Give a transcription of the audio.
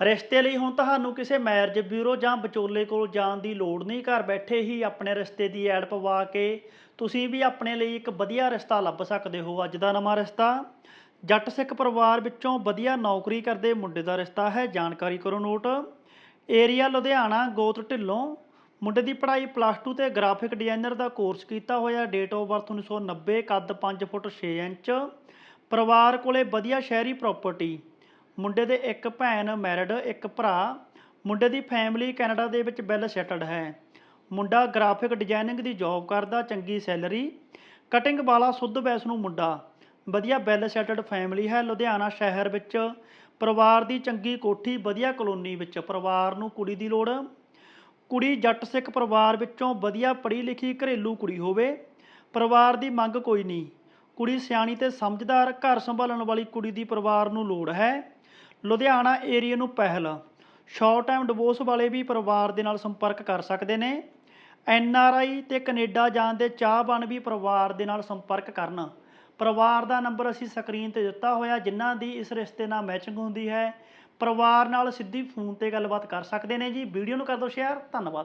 ਰਿਸ਼ਤੇ ਲਈ ਹੁਣ ਤੁਹਾਨੂੰ ਕਿਸੇ ਮੈਰਿਜ ਬਿਊਰੋ ਜਾਂ ਵਿਚੋਲੇ ਕੋਲ ਜਾਣ ਦੀ ਲੋੜ ਨਹੀਂ, ਘਰ ਬੈਠੇ ਹੀ ਆਪਣੇ ਰਿਸ਼ਤੇ ਦੀ ਐਡ ਪਵਾ ਕੇ ਤੁਸੀਂ ਵੀ ਆਪਣੇ ਲਈ ਇੱਕ ਵਧੀਆ ਰਿਸ਼ਤਾ ਲੱਭ ਸਕਦੇ ਹੋ। ਅੱਜ ਦਾ ਨਵਾਂ ਰਿਸ਼ਤਾ, ਜੱਟ ਸਿੱਖ ਪਰਿਵਾਰ ਵਿੱਚੋਂ ਵਧੀਆ ਨੌਕਰੀ ਕਰਦੇ ਮੁੰਡੇ ਦਾ ਰਿਸ਼ਤਾ ਹੈ। ਜਾਣਕਾਰੀ ਕਰੋ ਨੋਟ, ਏਰੀਆ ਲੁਧਿਆਣਾ, ਗੋਤ ਢਿੱਲੋਂ। ਮੁੰਡੇ ਦੀ ਪੜ੍ਹਾਈ ਪਲੱਸ 2 ਤੇ ਗ੍ਰਾਫਿਕ ਡਿਜ਼ਾਈਨਰ ਦਾ ਕੋਰਸ ਕੀਤਾ ਹੋਇਆ, ਡੇਟ ਆਫ ਬਰਥ 1990 ਕੱਦ 5 ਫੁੱਟ 6 ਇੰਚ। ਪਰਿਵਾਰ ਕੋਲੇ ਵਧੀਆ ਸ਼ਹਿਰੀ ਪ੍ਰਾਪਰਟੀ ਮੁੰਡੇ ਦੇ ਇੱਕ ਭੈਣ ਮੈਰਿਡ ਇੱਕ ਭਰਾ। ਮੁੰਡੇ ਦੀ ਫੈਮਿਲੀ ਕੈਨੇਡਾ ਦੇ ਵਿੱਚ ਵੈਲ ਸੈਟਲਡ ਹੈ। ਮੁੰਡਾ ਗ੍ਰਾਫਿਕ ਡਿਜ਼ਾਈਨਿੰਗ ਦੀ ਜੌਬ ਕਰਦਾ, ਚੰਗੀ ਸੈਲਰੀ ਕਟਿੰਗ ਵਾਲਾ ਸੁੱਧ ਵੈਸ਼ਨੂੰ ਮੁੰਡਾ। ਵਧੀਆ ਵੈਲ ਸੈਟਲਡ ਫੈਮਿਲੀ ਹੈ। ਲੁਧਿਆਣਾ ਸ਼ਹਿਰ ਵਿੱਚ ਪਰਿਵਾਰ ਦੀ ਚੰਗੀ ਕੋਠੀ, ਵਧੀਆ ਕਲੋਨੀ ਵਿੱਚ ਪਰਿਵਾਰ ਨੂੰ ਕੁੜੀ ਦੀ ਲੋੜ। ਕੁੜੀ ਜੱਟ ਸਿੱਖ ਪਰਿਵਾਰ ਵਿੱਚੋਂ ਵਧੀਆ ਪੜ੍ਹੀ ਲਿਖੀ ਘਰੇਲੂ ਕੁੜੀ ਹੋਵੇ, ਪਰਿਵਾਰ ਦੀ ਮੰਗ ਕੋਈ ਨਹੀਂ। ਕੁੜੀ ਸਿਆਣੀ ਤੇ ਸਮਝਦਾਰ, ਘਰ ਸੰਭਾਲਣ ਵਾਲੀ ਕੁੜੀ ਦੀ ਪਰਿਵਾਰ ਨੂੰ ਲੋੜ ਹੈ। ਲੁਧਿਆਣਾ ਏਰੀਆ ਨੂੰ ਪਹਿਲ। ਸ਼ਾਰਟ ਟਾਈਮ ਡਿਵੋਰਸ ਵਾਲੇ ਵੀ ਪਰਿਵਾਰ ਦੇ ਨਾਲ ਸੰਪਰਕ ਕਰ ਸਕਦੇ ਨੇ। ਐਨ ਆਰ ਆਈ ਤੇ ਕੈਨੇਡਾ ਜਾਣ ਦੇ ਚਾਹਵਾਨ ਵੀ ਪਰਿਵਾਰ ਦੇ ਨਾਲ ਸੰਪਰਕ ਕਰਨ। ਪਰਿਵਾਰ ਦਾ ਨੰਬਰ ਅਸੀਂ ਸਕਰੀਨ ਤੇ ਦਿੱਤਾ ਹੋਇਆ, ਜਿਨ੍ਹਾਂ ਦੀ ਇਸ ਰਿਸ਼ਤੇ ਨਾਲ ਮੈਚਿੰਗ ਹੁੰਦੀ ਹੈ। ਪਰਿਵਾਰ ਨਾਲ ਸਿੱਧੀ ਫੋਨ ਤੇ ਗੱਲਬਾਤ ਕਰ ਸਕਦੇ ਨੇ ਜੀ। ਵੀਡੀਓ ਨੂੰ ਕਰ ਦਿਓ ਸ਼ੇਅਰ। ਧੰਨਵਾਦ।